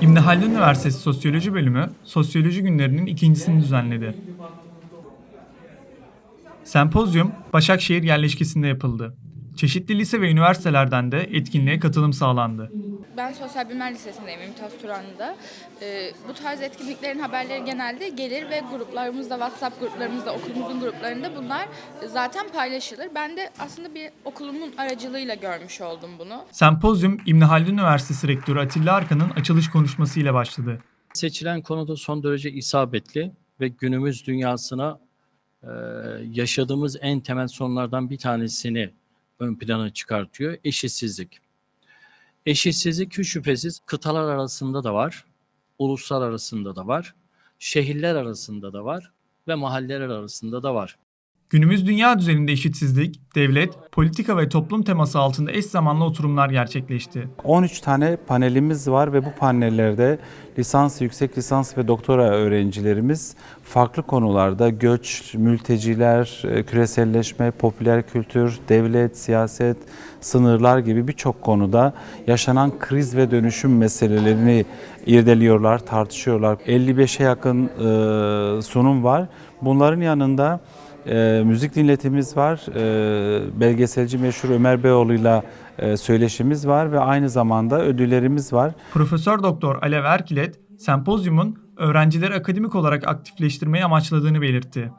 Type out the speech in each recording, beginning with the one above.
İbn Haldun Üniversitesi Sosyoloji Bölümü, Sosyoloji Günlerinin ikincisini düzenledi. Sempozyum, Başakşehir yerleşkesinde yapıldı. Çeşitli lise ve üniversitelerden de etkinliğe katılım sağlandı. Ben Sosyal Bilimler Lisesi'ndeyim İmtaz Turan'da. Ee, bu tarz etkinliklerin haberleri genelde gelir ve gruplarımızda, WhatsApp gruplarımızda, okulumuzun gruplarında bunlar zaten paylaşılır. Ben de aslında bir okulumun aracılığıyla görmüş oldum bunu. Sempozyum, İbn Haldun Üniversitesi Rektörü Atilla Arkan'ın açılış konuşmasıyla başladı. Seçilen konuda son derece isabetli ve günümüz dünyasına e, yaşadığımız en temel sorunlardan bir tanesini ön plana çıkartıyor. Eşitsizlik. Eşitsizlik hiç şüphesiz kıtalar arasında da var, uluslar arasında da var, şehirler arasında da var ve mahalleler arasında da var. Günümüz dünya düzeninde eşitsizlik, devlet, politika ve toplum teması altında eş zamanlı oturumlar gerçekleşti. 13 tane panelimiz var ve bu panellerde lisans, yüksek lisans ve doktora öğrencilerimiz farklı konularda göç, mülteciler, e, küreselleşme, popüler kültür, devlet, siyaset, sınırlar gibi birçok konuda yaşanan kriz ve dönüşüm meselelerini irdeliyorlar, tartışıyorlar. 55'e yakın e, sunum var. Bunların yanında e, müzik dinletimiz var. E, belgeselci meşhur Ömer Beyoğlu'yla e, söyleşimiz var ve aynı zamanda ödüllerimiz var. Profesör Doktor Alev Erkilet, sempozyumun öğrencileri akademik olarak aktifleştirmeyi amaçladığını belirtti.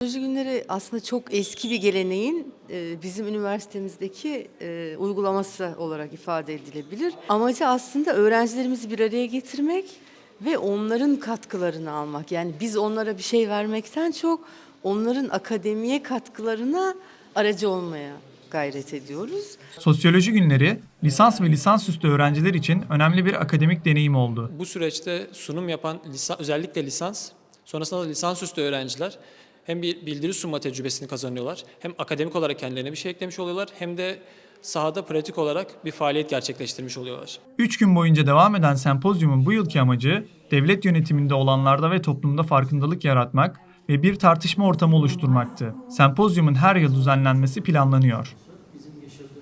Teknoloji günleri aslında çok eski bir geleneğin e, bizim üniversitemizdeki e, uygulaması olarak ifade edilebilir. Amacı aslında öğrencilerimizi bir araya getirmek ve onların katkılarını almak. Yani biz onlara bir şey vermekten çok onların akademiye katkılarına aracı olmaya gayret ediyoruz. Sosyoloji günleri, lisans ve lisansüstü öğrenciler için önemli bir akademik deneyim oldu. Bu süreçte sunum yapan lisa- özellikle lisans, sonrasında da lisansüstü öğrenciler hem bir bildiri sunma tecrübesini kazanıyorlar, hem akademik olarak kendilerine bir şey eklemiş oluyorlar, hem de sahada pratik olarak bir faaliyet gerçekleştirmiş oluyorlar. 3 gün boyunca devam eden sempozyumun bu yılki amacı, devlet yönetiminde olanlarda ve toplumda farkındalık yaratmak ve bir tartışma ortamı oluşturmaktı. Sempozyumun her yıl düzenlenmesi planlanıyor.